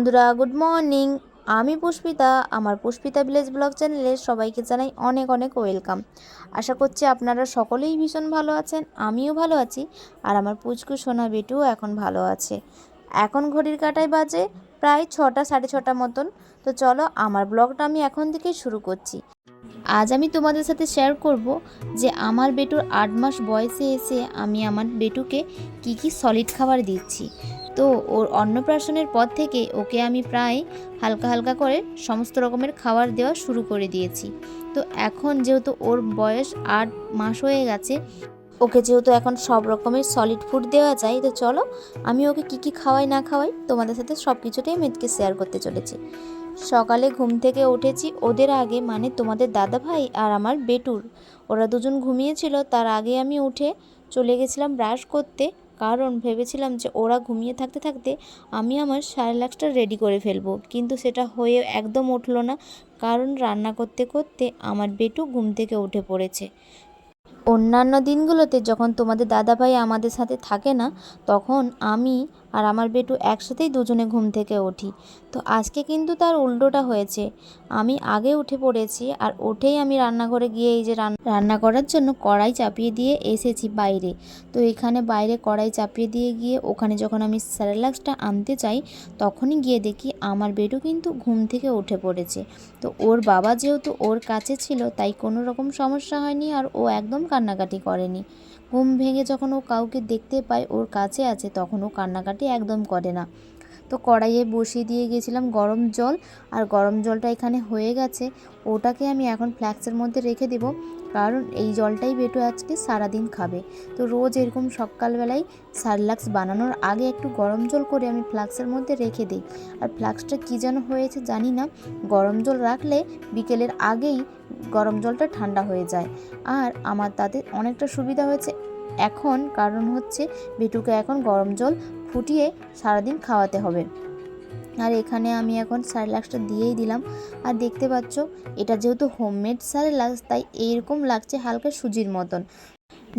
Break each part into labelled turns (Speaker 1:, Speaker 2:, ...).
Speaker 1: বন্ধুরা good morning আমি পুষ্পিতা, আমার পুষ্পিতা ভিলেজ ব্লগ চ্যানেলে সবাইকে জানাই অনেক অনেক ওয়েলকাম আশা করছি আপনারা সকলেই ভীষণ ভালো আছেন, আমিও ভালো আছি, আর আমার পুচকু সোনা বেটুও এখন ভালো আছে। এখন ঘড়ির কাটায় বাজে প্রায় ছটা, সাড়ে ছটা মতন। তো চলো আমার ব্লগটা আমি এখন থেকেই শুরু করছি। আজ আমি তোমাদের সাথে শেয়ার করব যে আমার বেটুর আট মাস বয়সে এসে আমি আমার বেটুকে কি কি সলিড খাবার দিচ্ছি। তো ওর অন্নপ্রাশনের পর থেকে ওকে আমি প্রায় হালকা হালকা করে সমস্ত রকমের খাবার দেওয়া শুরু করে দিয়েছি। তো এখন যেহেতু ওর বয়স আট মাস হয়ে গেছে, ওকে যেহেতু এখন সব রকমের সলিড ফুড দেওয়া যায়, তো চলো আমি ওকে কি কি খাওয়াই না খাওয়াই তোমাদের সাথে সব কিছুটাই আজকে শেয়ার করতে চলেছি। সকালে ঘুম থেকে উঠেছি, ওদের আগে মানে তোমাদের দাদা ভাই আর আমার বেটুর, ওরা দুজন ঘুমিয়েছিল, তার আগে আমি উঠে চলে গেছিলাম ব্রাশ করতে। কারণ ভেবেছিলাম যে ওরা ঘুমিয়ে থাকতে থাকতে আমি আমার সারেলাক্সটা রেডি করে ফেলব। কিন্তু সেটা হয়ে একদম উঠল না, কারণ রান্না করতে করতে আমার বেটু ঘুম থেকে উঠে পড়েছে। অন্যান্য দিনগুলোতে যখন তোমাদের দাদাভাই আমাদের সাথে থাকে না, তখন আমি আর আমার বেটু একসাথেই দুজনে ঘুম থেকে উঠি। তো আজকে কিন্তু তার উল্টোটা হয়েছে। আমি আগে উঠে পড়েছি আর উঠেই আমি রান্নাঘরে গিয়ে এই যে রান্না করার জন্য কড়াই চাপিয়ে দিয়ে এসেছি বাইরে। তো এখানে বাইরে কড়াই চাপিয়ে দিয়ে গিয়ে ওখানে যখন আমি স্যারেলাক্সটা আনতে চাই তখনই গিয়ে দেখি আমার বেটু কিন্তু ঘুম থেকে উঠে পড়েছে। তো ওর বাবা যেহেতু ওর কাছে ছিল, তাই কোনো রকম সমস্যা হয়নি আর ও একদম কান্নাকাটি করেনি। ঘুম ভেঙে যখন ও কাউকে দেখতে পায় ওর কাছে আছে, তখন ও কান্নাকাটি একদম করে না। তো কড়াইয়ে বসিয়ে দিয়ে গেছিলাম গরম জল। আর গরম জলটা এখানে হয়ে গেছে। ওটাকে আমি এখন ফ্ল্যাক্সের মধ্যে রেখে দেব। কারণ এই জলটাই বেটু আজকে সারাদিন খাবে। তো রোজ এরকম সকালবেলায় সারলাক্স বানানোর আগে একটু গরম জল করে আমি ফ্লাক্সের মধ্যে রেখে দিই। আর ফ্লাক্সটা কী যেন হয়েছে জানি না। গরম জল রাখলে বিকেলের আগেই গরম জলটা ঠান্ডা হয়ে যায়। আর আমার তাতে অনেকটা সুবিধা হয়েছে। এখন কারণ হচ্ছে বেটুকে এখন গরম জল ফুটিয়ে সারাদিন খাওয়াতে হবে। আর এখানে আমি এখন স্যারেলাক্সটা দিয়েই দিলাম। আর দেখতে পাচ্ছ, এটা যেহেতু হোমমেড স্যারেলাক্স তাই এইরকম লাগছে হালকা সুজির মতন।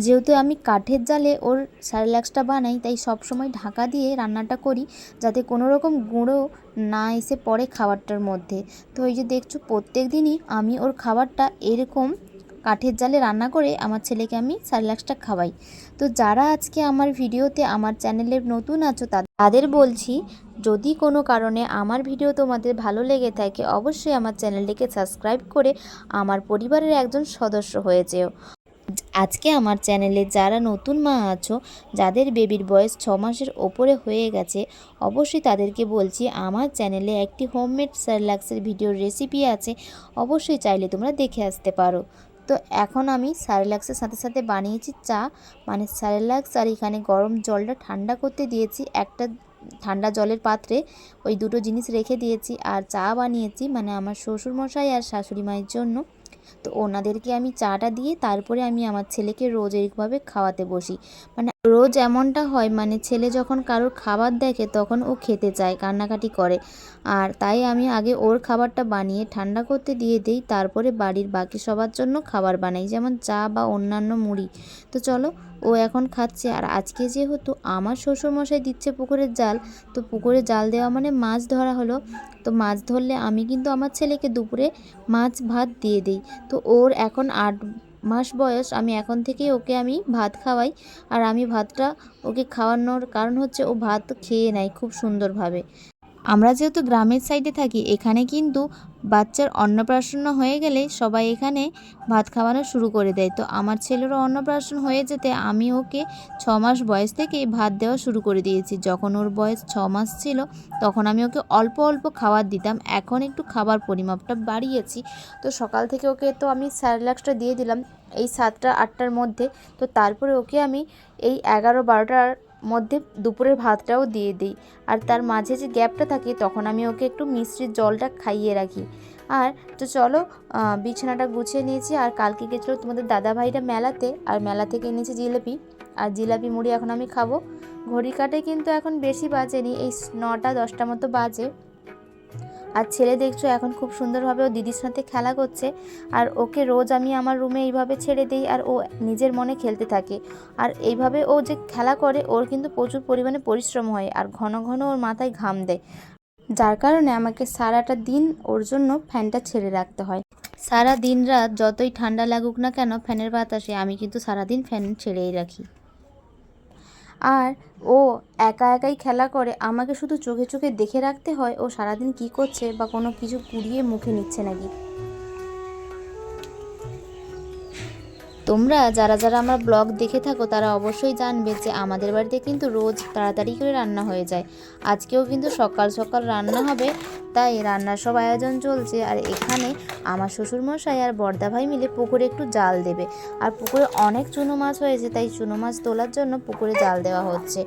Speaker 1: যেহেতু আমি কাঠের জালে ওর স্যারেলাক্সটা বানাই, তাই সব সময় ঢাকা দিয়ে রান্নাটা করি, যাতে কোনো রকম গুঁড়ো না এসে পড়ে খাবারটার মধ্যে। তো এই যে দেখছ, প্রত্যেক দিনই আমি ওর খাবারটা এরকম কাঠের জালে রান্না করে আমার ছেলেকে আমি স্যারেলাক্সটা খাওয়াই। তো যারা আজকে আমার ভিডিওতে আমার চ্যানেলে নতুন আছো তাদের বলছি, যদি কোনো কারণে আমার ভিডিও তোমাদের ভালো লেগে থাকে, অবশ্যই আমার চ্যানেলটিকে সাবস্ক্রাইব করে আমার পরিবারের একজন সদস্য হয়ে যেও। আজকে আমার চ্যানেলে যারা নতুন মা আছো, যাদের বেবির বয়স ছ মাসের ওপরে হয়ে গেছে, অবশ্যই তাদেরকে বলছি, আমার চ্যানেলে একটি হোমমেড স্যারলাক্সের ভিডিওর রেসিপি আছে, অবশ্যই চাইলে তোমরা দেখে আসতে পারো। তো এখন আমি স্যারেলাক্সের সাথে সাথে বানিয়েছি চা। মানে স্যারেলাক্স আর এখানে গরম জলটা ঠান্ডা করতে দিয়েছি। একটা ঠান্ডা জলের পাত্রে ওই দুটো জিনিস রেখে দিয়েছি আর চা বানিয়েছি মানে আমার শ্বশুরমশাই আর শাশুড়ি মায়ের জন্য। তো ওনাদেরকে আমি চাটা দিয়ে তারপরে আমি আমার ছেলেকে রোজ এইভাবে খাওয়াতে বসি। মানে রোজ এমনটা হয় মানে ছেলে যখন কারোর খাবার দেখে তখন ও খেতে চায়, কান্নাকাটি করে। আর তাই আমি আগে ওর খাবারটা বানিয়ে ঠান্ডা করতে দিয়ে দিই, তারপরে বাড়ির বাকি সবার জন্য খাবার বানাই, যেমন চা বা অন্যান্য মুড়ি। তো চলো, ও এখন খাচ্ছে। আর আজকে যেহেতু আমার শ্বশুরমশাই দিচ্ছে পুকুরের জাল, তো পুকুরে জাল দেওয়া মানে মাছ ধরা হলো। তো মাছ ধরলে আমি কিন্তু আমার ছেলেকে দুপুরে মাছ ভাত দিয়ে দিই। তো ওর এখন আট মাস বয়স, আমি এখন থেকেই ওকে আমি ভাত খাওয়াই। আর আমি ভাতটা ওকে খাওয়ানোর কারণ হচ্ছে ও ভাত খেয়ে নেয় খুব সুন্দরভাবে। আমরা যেহেতু গ্রামের সাইডে থাকি, এখানে কিন্তু বাচ্চার অন্নপ্রাশন হয়ে গেলে সবাই এখানে ভাত খাওয়ানো শুরু করে দেয়। তো আমার ছেলেরও অন্নপ্রাশন হয়ে যেতে আমি ওকে ছ মাস বয়স থেকেই ভাত দেওয়া শুরু করে দিয়েছি। যখন ওর বয়স ছ মাস ছিল, তখন আমি ওকে অল্প অল্প খাবার দিতাম। এখন একটু খাবার পরিমাপটা বাড়িয়েছি। তো সকাল থেকে ওকে তো আমি স্যারেলাক্সটা দিয়ে দিলাম। এই সাতটা আটটার মধ্যে। তো তারপরে ওকে আমি এই এগারো বারোটার মধ্যে দুপুরের ভাতটাও দিয়ে দিই। আর তার মাঝে যে গ্যাপটা থাকে, তখন আমি ওকে একটু মিষ্টির জলটা খাইয়ে রাখি। আর তো চলো বিছানাটা গুছিয়ে নিয়েছি। আর কালকে গেছিল তোমাদের দাদা ভাইটা মেলাতে। আর মেলা থেকে এনেছি জিলাপি। আর জিলাপি মুড়ি এখন আমি খাব। ঘড়ি কাটে কিন্তু এখন বেশি বাজেনি। এই নটা, দশটা মতো বাজে। আর ছেলে দেখছ এখন খুব সুন্দরভাবে ও দিদির সাথে খেলা করছে। আর ওকে রোজ আমি আমার রুমে এইভাবে ছেড়ে দিই আর ও নিজের মনে খেলতে থাকে। আর এইভাবে ও যে খেলা করে, ওর কিন্তু প্রচুর পরিমাণে পরিশ্রম হয় আর ঘন ঘন ওর মাথায় ঘাম দেয়। যার কারণে আমাকে সারাটা দিন ওর জন্য ফ্যানটা ছেড়ে রাখতে হয়। সারা দিন রাত যতই ঠান্ডা লাগুক না কেন, ফ্যানের বাতাসে আমি কিন্তু সারাদিন ফ্যান ছেড়েই রাখি। আর ও একা একাই খেলা করে, আমাকে শুধু চোখে চোখে দেখে রাখতে হয়, ও সারাদিন কি করছে বা কোনো কিছু কুড়িয়ে মুখে নিচ্ছে নাকি? তোমরা যারা যারা আমার ব্লগ দেখে থাকো, তারা অবশ্যই জানবে যে আমাদের বাড়িতে কিন্তু রোজ তাড়াতাড়ি করে রান্না হয়ে যায়। আজকেও কিন্তু সকাল সকাল রান্না হবে তাই রান্নার সব আয়োজন চলছে আর এখানে আমার শ্বশুরমশাই আর বর্দা ভাই মিলে পুকুরে একটু জাল দেবে। আর পুকুরে অনেক চুনো মাছ হয়েছে, তাই চুনো মাছ তোলার জন্য পুকুরে জাল দেওয়া হচ্ছে।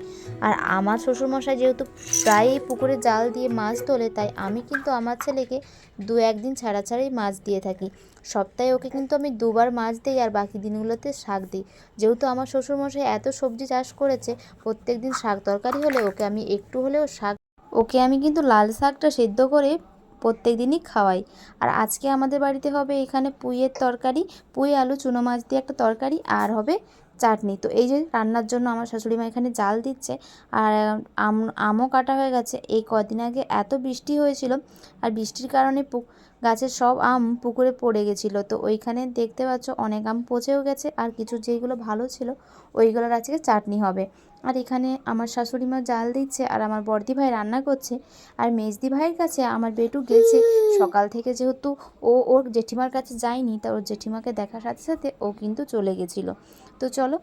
Speaker 1: আর আমার শ্বশুরমশাই যেহেতু প্রায়ই পুকুরে জাল দিয়ে মাছ তোলে, তাই আমি কিন্তু আমার ছেলেকে দু একদিন ছাড়া ছাড়াই মাছ দিয়ে থাকি। সপ্তাহে ওকে কিন্তু আমি দুবার মাছ দিই আর বাকি দিনগুলোতে শাক দিই। যেহেতু আমার শ্বশুরমশাই এত সবজি চাষ করেছে প্রত্যেক দিন শাক তরকারি হলে ওকে আমি একটু হলেও শাক ওকে আমি কিন্তু লাল শাকটা সেদ্ধ করে প্রত্যেক দিনই খাওয়াই। আর আজকে আমাদের বাড়িতে হবে এখানে পুইয়ের তরকারি। পুঁই, আলু, চুনো মাছ দিয়ে একটা তরকারি আর হবে চাটনি। তো এই যে রান্নার জন্য আমার শাশুড়ি মা এখানে জাল দিচ্ছে। আর আম, আমও কাটা হয়ে গেছে। এই কদিন আগে এত বৃষ্টি হয়েছিল আর বৃষ্টির কারণে গাছের সব আম পুকুরে পড়ে গেছিল। তো ওইখানে দেখতে পাচ্ছ অনেক আম পচেও গেছে। আর কিছু যেগুলো ভালো ছিল ওইগুলোর আজকে চাটনি হবে। আর এখানে আমার শাশুড়ি মা জাল দিচ্ছে আর আমার বড়দি ভাই রান্না করছে। আর মেজদি ভাইয়ের কাছে আমার বেটু গেছে। সকাল থেকে যেহেতু ও ওর জেঠিমার কাছে যায়নি, তা ওর জেঠিমাকে দেখার সাথে সাথে ও কিন্তু চলে গেছিল। তো চলো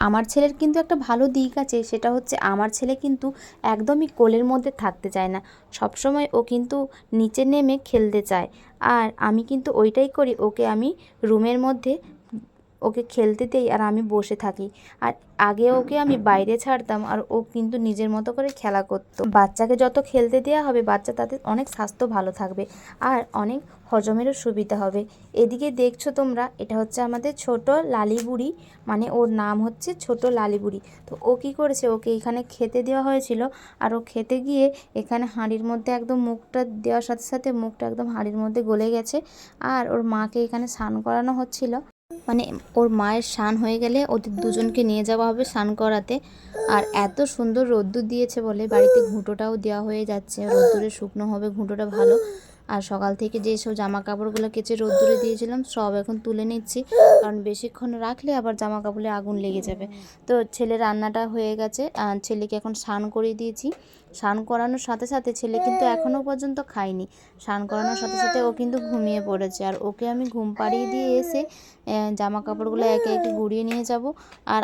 Speaker 1: আমার ছেলের কিন্তু একটা ভালো দিক আছে, সেটা হচ্ছে আমার ছেলে কিন্তু একদমই কোলের মধ্যে থাকতে চায় না। সবসময় ও কিন্তু নিচে নেমে খেলতে চায়। আর আমি কিন্তু ওইটাই করি, ওকে আমি রুমের মধ্যে ওকে খেলতে দেই আর আমি বসে থাকি। আর আগে ওকে আমি বাইরে ছাড়তাম আর ও কিন্তু নিজের মতো করে খেলা করতো। বাচ্চাকে যত খেলতে দেওয়া হবে, বাচ্চা তাদের অনেক স্বাস্থ্য ভালো থাকবে আর অনেক হজমেরও সুবিধা হবে। এদিকে দেখছ তোমরা, এটা হচ্ছে আমাদের ছোট লালিবুড়ি মানে ওর নাম হচ্ছে ছোট লালিবুড়ি। তো ও কী করেছে, ওকে এখানে খেতে দেওয়া হয়েছিল আর ও খেতে গিয়ে এখানে হাঁড়ির মধ্যে একদম মুখটা দেওয়ার সাথে সাথে মুখটা একদম হাঁড়ির মধ্যে গলে গেছে। আর ওর মাকে এখানে স্নান করানো হচ্ছিল। মানে ওর মায়ের স্নান হয়ে গেলে ওদের দুজনকে নিয়ে যাওয়া হবে স্নান করাতে। আর এত সুন্দর রোদ্দুর দিয়েছে বলে বাড়িতে ঘুঁটোটাও দেওয়া হয়ে যাচ্ছে। রোদ্দুরে শুকনো হবে, ঘুঁটোটা ভালো। আর সকাল থেকে যেসব জামা কাপড়গুলো কেচে রোদ্দুরে দিয়েছিলাম, সব এখন তুলে নিচ্ছি। কারণ বেশিক্ষণ রাখলে আবার জামা কাপড়ে আগুন লেগে যাবে। তো ছেলে রান্নাটা হয়ে গেছে। ছেলেকে এখন স্নান করিয়ে দিয়েছি। স্নান করানোর সাথে সাথে ছেলে কিন্তু এখনও পর্যন্ত খায়নি। স্নান করানোর সাথে সাথে ও কিন্তু ঘুমিয়ে পড়েছে। আর ওকে আমি ঘুম পাড়িয়ে দিয়ে এসে জামা কাপড়গুলো একে একে গুড়িয়ে নিয়ে যাব। আর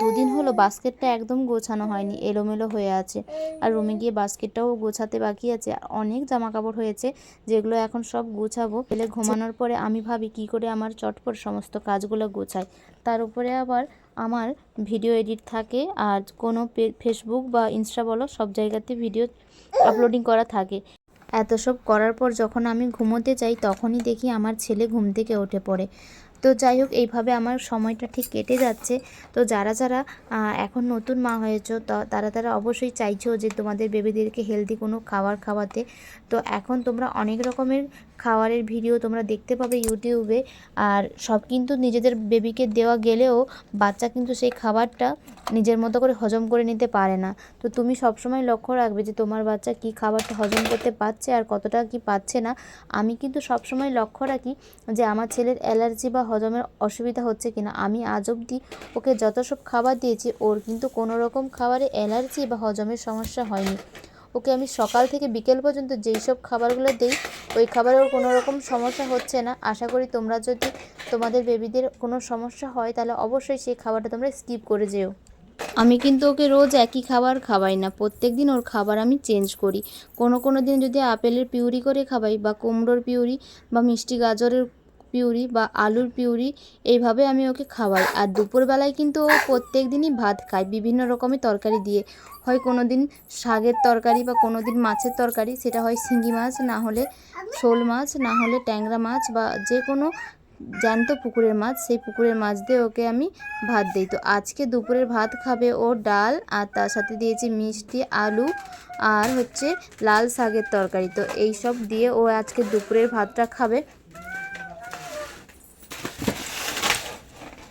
Speaker 1: দুদিন হলো বাস্কেটটা একদম গোছানো হয়নি, এলোমেলো হয়ে আছে। আর রুমে গিয়ে বাস্কেটটাও গোছাতে বাকি আছে। আর অনেক জামা কাপড় হয়েছে, যেগুলো এখন সব গোছাবো। ছেলে ঘুমানোর পরে আমি ভাবি কি করে আমার চটপট সমস্ত কাজগুলো গোছাই। তার উপরে আবার আমার ভিডিও এডিট থাকে আর কোনো ফেসবুক বা ইনস্টা বলো, সব জায়গাতে ভিডিও আপলোডিং করা থাকে। এত সব করার পর যখন আমি ঘুমোতে যাই, তখনই দেখি আমার ছেলে ঘুম থেকে উঠে পড়ে। তো যাই হোক, এইভাবে আমার সময়টা ঠিক কেটে যাচ্ছে। তো যারা যারা এখন নতুন মা হয়েছ তারা তারা অবশ্যই চাইছো যে তোমাদের বেবিদেরকে হেলদি কোনো খাবার খাওয়াতে। তো এখন তোমরা অনেক রকমের খাবারের ভিডিও তোমরা দেখতে পাবে ইউটিউবে। আর সব কিন্তু নিজেদের বেবিকে দেওয়া গেলেও বাচ্চা কিন্তু সেই খাবারটা নিজের মতো করে হজম করে নিতে পারে না। তো তুমি সবসময় লক্ষ্য রাখবে যে তোমার বাচ্চা কি খাবারটা হজম করতে পারছে আর কতটা কি পাচ্ছে না। আমি কিন্তু সবসময় লক্ষ্য রাখি যে আমার ছেলের অ্যালার্জি বা হজমের অসুবিধা হচ্ছে কিনা। আমি আজ অবধি ওকে যত সব খাবার দিয়েছি, ওর কিন্তু কোনো রকম খাবারে অ্যালার্জি বা হজমের সমস্যা হয়নি। ওকে আমি সকাল থেকে বিকেল পর্যন্ত যেই সব খাবারগুলো দিই, ওই খাবারে ওর কোনো রকম সমস্যা হচ্ছে না। আশা করি তোমরা যদি তোমাদের বেবিদের কোনো সমস্যা হয়, তাহলে অবশ্যই সেই খাবারটা তোমরা স্কিপ করে যেও। আমি কিন্তু ওকে রোজ একই খাবার খাওয়াই না। প্রত্যেক দিন ওর খাবার আমি চেঞ্জ করি। কোনো কোনো দিন যদি আপেলের পিউরি করে খাওয়াই বা কুমড়োর পিউরি বা মিষ্টি গাজরের পিউরি বা আলুর পিউরি এইভাবে আমি ওকে খাওয়াই। আর দুপুরবেলায় কিন্তু ও প্রত্যেক দিনই ভাত খায়, বিভিন্ন রকমের তরকারি দিয়ে। হয় কোনো দিন শাকের তরকারি বা কোনো দিন মাছের তরকারি, সেটা হয় শিঙি মাছ, না হলে শোল মাছ, না হলে ট্যাংরা মাছ বা যে কোনো জ্যান্ত পুকুরের মাছ, সেই পুকুরের মাছ দিয়ে ওকে আমি ভাত দিই। তো আজকে দুপুরের ভাত খাবে ও ডাল, আর তার সাথে দিয়েছি মিষ্টি, আলু, আর হচ্ছে লাল শাকের তরকারি। তো এই সব দিয়ে ও আজকে দুপুরের ভাতটা খাবে।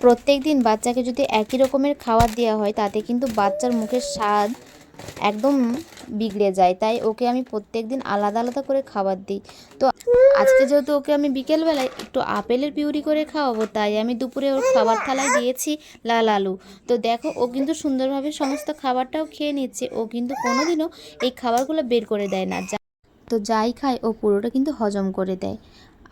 Speaker 1: প্রত্যেক দিন বাচ্চাকে যদি একই রকমের খাবার দেওয়া হয়, তাতে কিন্তু বাচ্চার মুখের স্বাদ একদম বিগড়ে যায়। তাই ওকে আমি প্রত্যেক দিন আলাদা আলাদা করে খাবার দিই। তো আজকে যেহেতু ওকে আমি বিকেলবেলায় একটু আপেলের পিউরি করে খাওয়াবো, তাই আমি দুপুরে ওর খাবার থালায় দিয়েছি লাল আলু। তো দেখো, ও কিন্তু সুন্দরভাবে সমস্ত খাবারটাও খেয়ে নিচ্ছে। ও কিন্তু কোনোদিনও এই খাবারগুলো বের করে দেয় না। তো যাই খায়, ও পুরোটা কিন্তু হজম করে দেয়।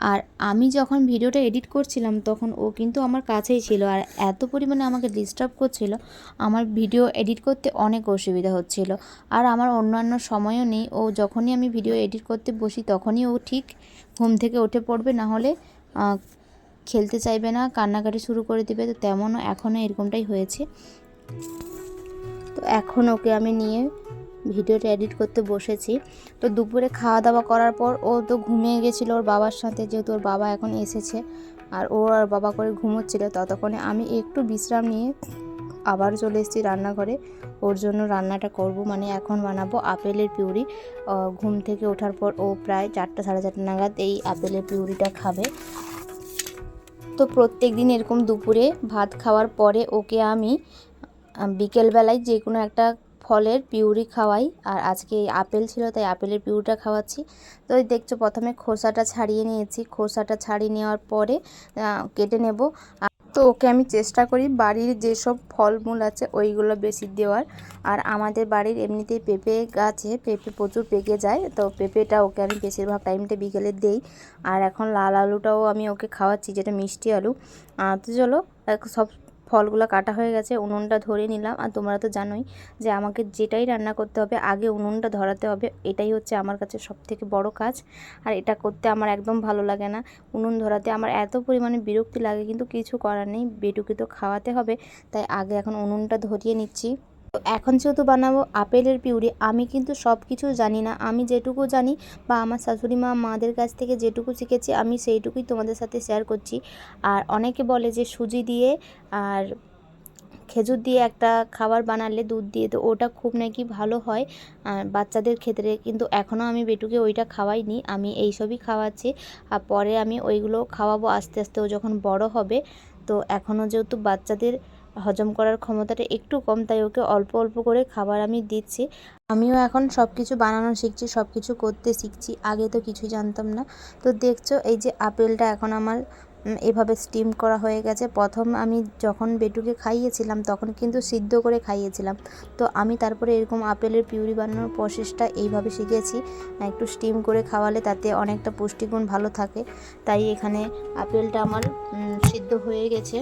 Speaker 1: আর আমি যখন ভিডিওটা এডিট করছিলাম, তখন ও কিন্তু আমার কাছেই ছিল আর এত পরিমাণে আমাকে ডিস্টার্ব করছিল, আমার ভিডিও এডিট করতে অনেক অসুবিধা হচ্ছিল। আর আমার অন্যান্য সময়ও নেই, ও যখনই আমি ভিডিও এডিট করতে বসি, তখনই ও ঠিক ঘুম থেকে উঠে পড়বে, না হলে খেলতে চাইবে না, কান্নাকাটি শুরু করে দেবে, তো তেমনও এখনও এরকমটাই হয়েছে। তো এখন ওকে আমি নিয়ে ভিডিওটা এডিট করতে বসেছি। তো দুপুরে খাওয়া দাওয়া করার পর ও তো ঘুমিয়ে গেছিল ওর বাবার সাথে, যেহেতু ওর বাবা এখন এসেছে আর ও আর বাবা করে ঘুমোচ্ছিল, ততক্ষণে আমি একটু বিশ্রাম নিয়ে আবার চলে এসেছি রান্নাঘরে। ওর জন্য রান্নাটা করব মানে এখন বানাবো আপেলের পিউরি। ঘুম থেকে ওঠার পর ও প্রায় চারটা, সাড়ে চারটা নাগাদ এই আপেলের পিউরিটা খাবে। তো প্রত্যেক দিন এরকম দুপুরে ভাত খাওয়ার পরে ওকে আমি বিকেলবেলায় যে কোনো একটা ফলের পিউরি খাওয়াই। আর আজকে আপেল ছিল, তাই আপেলের পিউরিটা খাওয়াচ্ছি। তো এই দেখছ, প্রথমে খোসাটা ছাড়িয়ে নিয়েছি। খোসাটা ছাড়িয়ে নেওয়ার পরে কেটে নেব। তো ওকে আমি চেষ্টা করি বাড়ির যেসব ফলমূল আছে, ওইগুলো বেশি দেওয়ার। আর আমাদের বাড়ির এমনিতেই পেঁপে গাছে পেঁপে প্রচুর পেকে যায়। তো পেঁপেটা ওকে আমি বেশিরভাগ টাইমটা বিকেলে দেই। আর এখন লাল আলুটাও আমি ওকে খাওয়াচ্ছি, যেটা মিষ্টি আলু। তো চলো সব ফলগুলো কাটা হয়ে গেছে, উনুনটা ধরে নিলাম। আর তোমরা তো জানোই যে আমাকে যেটাই রান্না করতে হবে, আগে উনুনটা ধরাতে হবে। এটাই হচ্ছে আমার কাছে সব থেকে বড়ো কাজ। আর এটা করতে আমার একদম ভালো লাগে না। উনুন ধরাতে আমার এত পরিমাণে বিরক্তি লাগে, কিন্তু কিছু করার নেই। বেটুকে তো খাওয়াতে হবে, তাই আগে এখন উনুনটা ধরিয়ে নিচ্ছি। এখন যেহেতু বানাবো আপেলের পিউরি, আমি কিন্তু সব কিছু জানি না। আমি যেটুকু জানি বা আমার শাশুড়ি মা মাদের কাছ থেকে যেটুকু শিখেছি, আমি সেইটুকুই তোমাদের সাথে শেয়ার করছি। আর অনেকে বলে যে সুজি দিয়ে আর খেজুর দিয়ে একটা খাবার বানালে দুধ দিয়ে, তো ওটা খুব নাকি ভালো হয় বাচ্চাদের ক্ষেত্রে। কিন্তু এখনও আমি বেটুকে ওইটা খাওয়াইনি, আমি এইসবই খাওয়াচ্ছি। আর পরে আমি ওইগুলো খাওয়াবো আস্তে আস্তে, ও যখন বড় হবে, তো এখনও যেহেতু বাচ্চাদের হজম করার ক্ষমতাটা একটু কম, তাই ওকে অল্প অল্প করে খাবার আমি দিচ্ছি। আমিও এখন সব কিছু বানানো শিখছি সব কিছু করতে শিখছি। আগে তো কিছুই জানতাম না। তো দেখছ, এই যে আপেলটা এখন আমার এভাবে স্টিম করা হয়ে গেছে। প্রথম আমি যখন বেটুকে খাইয়েছিলাম, তখন কিন্তু সিদ্ধ করে খাইয়েছিলাম। তো আমি তারপরে এরকম আপেলের পিউরি বানানোর প্রসেসটা এইভাবে শিখেছি। একটু স্টিম করে খাওয়ালে তাতে অনেকটা পুষ্টিগুণ ভালো থাকে। তাই এখানে আপেলটা আমার সিদ্ধ হয়ে গেছে।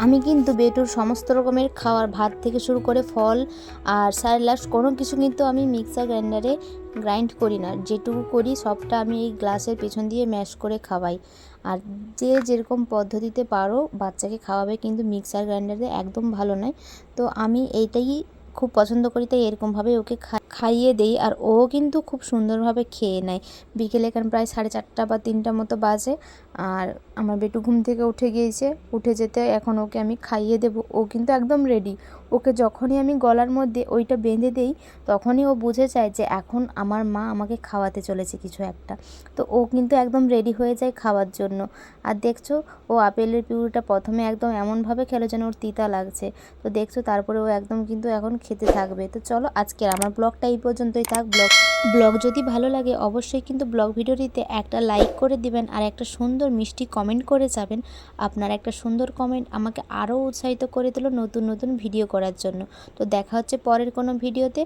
Speaker 1: আমি কিন্তু বেটুর সমস্ত রকমের খাওয়ার ভাত থেকে শুরু করে ফল আর স্যালাড কোনো কিছু কিন্তু আমি মিক্সার গ্রাইন্ডারে গ্রাইন্ড করি না। যেটুকু করি সবটা আমি এই গ্লাসের পেছন দিয়ে ম্যাশ করে খাওয়াই। আর যে যেরকম পদ্ধতিতে পারো বাচ্চাকে খাওয়াবে কিন্তু মিক্সার গ্রাইন্ডারে একদম ভালো নয়। তো আমি এইটাই খুব পছন্দ করি, তাই এরকমভাবে ওকে খা- খাইয়ে দেই আর ও কিন্তু খুব সুন্দরভাবে খেয়ে নেয়। বিকেলে এখন প্রায় সাড়ে চারটা বা তিনটা মতো বাজে আর আমার বেটু ঘুম থেকে উঠে গিয়েছে। উঠে যেতে এখন ওকে আমি খাইয়ে দেব। ও কিন্তু একদম রেডি ওকে যখনই আমি গলার মধ্যে ওইটা বেঁধে দেই, তখনই ও বুঝে যায় যে এখন আমার মা আমাকে খাওয়াতে চলেছে কিছু একটা। তো ও কিন্তু একদম রেডি হয়ে যায় খাওয়ার জন্য। আর দেখছ, ও আপেলের পিউরিটা প্রথমে একদম এমনভাবে খেলো যেন ওর তিতা লাগছে। তো দেখছ, তারপরে ও একদম কিন্তু এখন খেতে থাকবে। তো চলো আজকের আমার ব্লগটা এই পর্যন্তই থাক ব্লগ। ব্লগ যদি ভালো লাগে অবশ্যই কিন্তু ব্লগ ভিডিওটিতে একটা লাইক করে দিবেন আর একটা সুন্দর মিষ্টি কমেন্ট করে যাবেন। আপনার একটা সুন্দর কমেন্ট আমাকে আরও উৎসাহিত করে দিল নতুন নতুন ভিডিও করার জন্য। তো দেখা হচ্ছে পরের কোনো ভিডিওতে